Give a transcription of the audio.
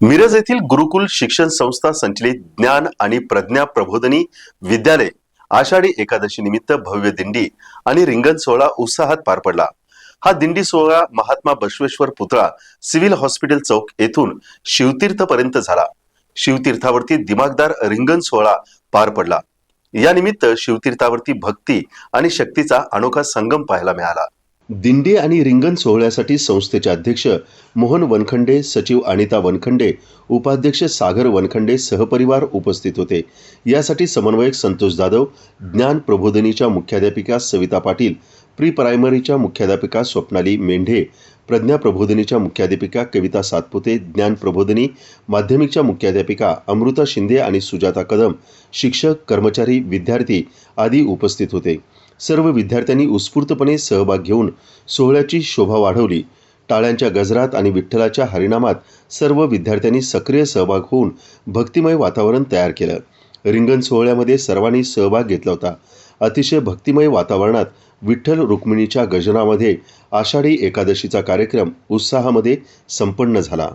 मिरज येथील गुरुकुल शिक्षण संस्था संचलित ज्ञान आणि प्रज्ञा प्रबोधनी विद्यालय आषाढी एकादशी निमित्त भव्य दिंडी आणि रिंगण सोहळा उत्साहात पार पडला. हा दिंडी सोहळा महात्मा बसवेश्वर पुतळा सिव्हिल हॉस्पिटल चौक येथून शिवतीर्थ पर्यंत झाला. शिवतीर्थावरती दिमागदार रिंगण सोहळा पार पडला. यानिमित्त शिवतीर्थावरती भक्ती आणि शक्तीचा अनोखा संगम पाहायला मिळाला. दिंडी आणि रिंगण सोहळ्यासाठी संस्थेचे अध्यक्ष मोहन वनखंडे सचिव अनिता वनखंडे उपाध्यक्ष सागर वनखंडे सहपरिवार उपस्थित होते. यासाठी समन्वयक संतोष जाधव ज्ञान प्रबोधिनीच्या मुख्याध्यापिका सविता पाटील प्री प्रायमरीच्या मुख्याध्यापिका स्वप्नाली मेंढे प्रज्ञा प्रबोधिनीच्या मुख्याध्यापिका कविता सातपुते ज्ञान प्रबोधिनी माध्यमिकच्या मुख्याध्यापिका अमृता शिंदे आणि सुजाता कदम शिक्षक कर्मचारी विद्यार्थी आदी उपस्थित होते. सर्व विद्यार्थ्यांनी उत्स्फूर्तपणे सहभाग घेऊन सोहळ्याची शोभा वाढवली. टाळ्यांच्या गजरात आणि विठ्ठलाच्या हरिनामात सर्व विद्यार्थ्यांनी सक्रिय सहभाग होऊन भक्तिमय वातावरण तयार केलं. रिंगण सोहळ्यामध्ये सर्वांनी सहभाग घेतला होता. अतिशय भक्तिमय वातावरणात विठ्ठल रुक्मिणीच्या गजनामध्ये आषाढी एकादशीचा कार्यक्रम उत्साहामध्ये संपन्न झाला.